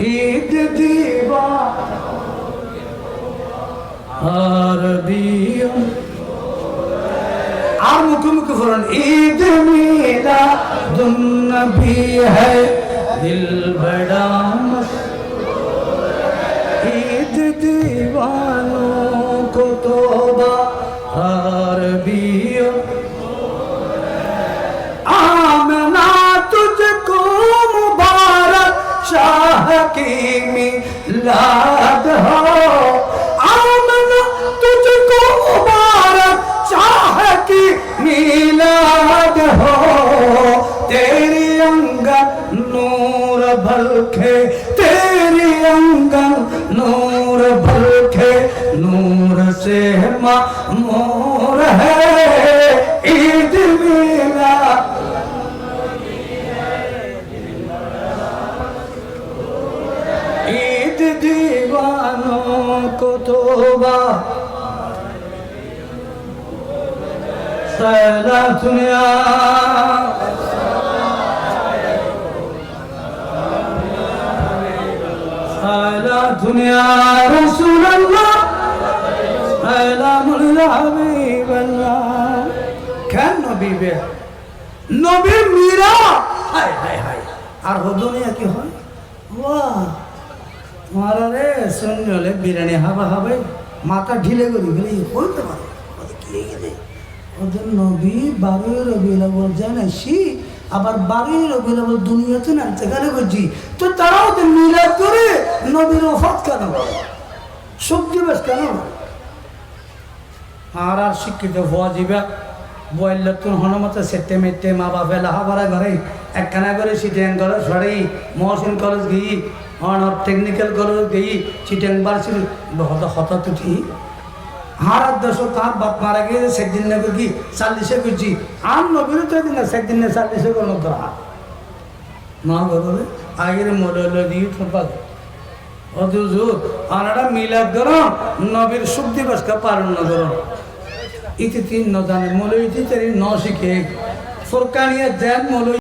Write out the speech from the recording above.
ঈদ দিবা। আর দিও। আর মুখে মুখে বলুন ঈদ মিলা দিল বড়া ঈদ शाह की मिलाद हो आमना तुझको मुबारक शाह की मिलाद हो तेरी अंगन नूर भलखे तेरी अंगन नूर भलखे नूर से मोर প্রীত দিবান কতবা। দুনিয়া। দুনিয়া। রসুল্লাহ কেন নবী বে? নবী মীরা? হায় হায় হায়। আর দুনিয়া কি হয়? বাহ মারা রে হলে বিরিয়ানি হাবা হবে, মাথা ঢিলে করি গেলে হইতে পারে ওদের কি হয়ে ওদের নবী, বারোই রবি বল জানাসি, আবার বারোই রবি বল দুনিয়াতে না, যেখানে করছি তো তারাও তো মিলাদ করে নবীর ওফাত কেন করে দিবস কেন? আর আর শিক্ষিত হওয়া যাবে। বয়ল তুন হনুমত সেটে মেটে মা বাপে লাহাবারা ঘরে, একখানা করে সিটিয়াং কলেজ সরি মহসিন কলেজ গিয়ে অন টেকনিক্যাল কলেজ গিয়ে সিটিয়াং বার্সিটি হত হত তুঠি হারার দশ তার বাপ মারা গিয়ে সেদিন না কি চাল্লিশে করছি আর নবীর তো দিন না, সেদিন না চাল্লিশে কোনো হার মা বলবে আগের মডেল দিয়ে থোপা অথচ আনারা মিলাদ ধরো, নবীর সুখ দিবসকে পালন না ধরো। ইতি তিন নজানে জানে ইতি তেরি ন শিখে ফোরকানিয়া দেন মৌলবী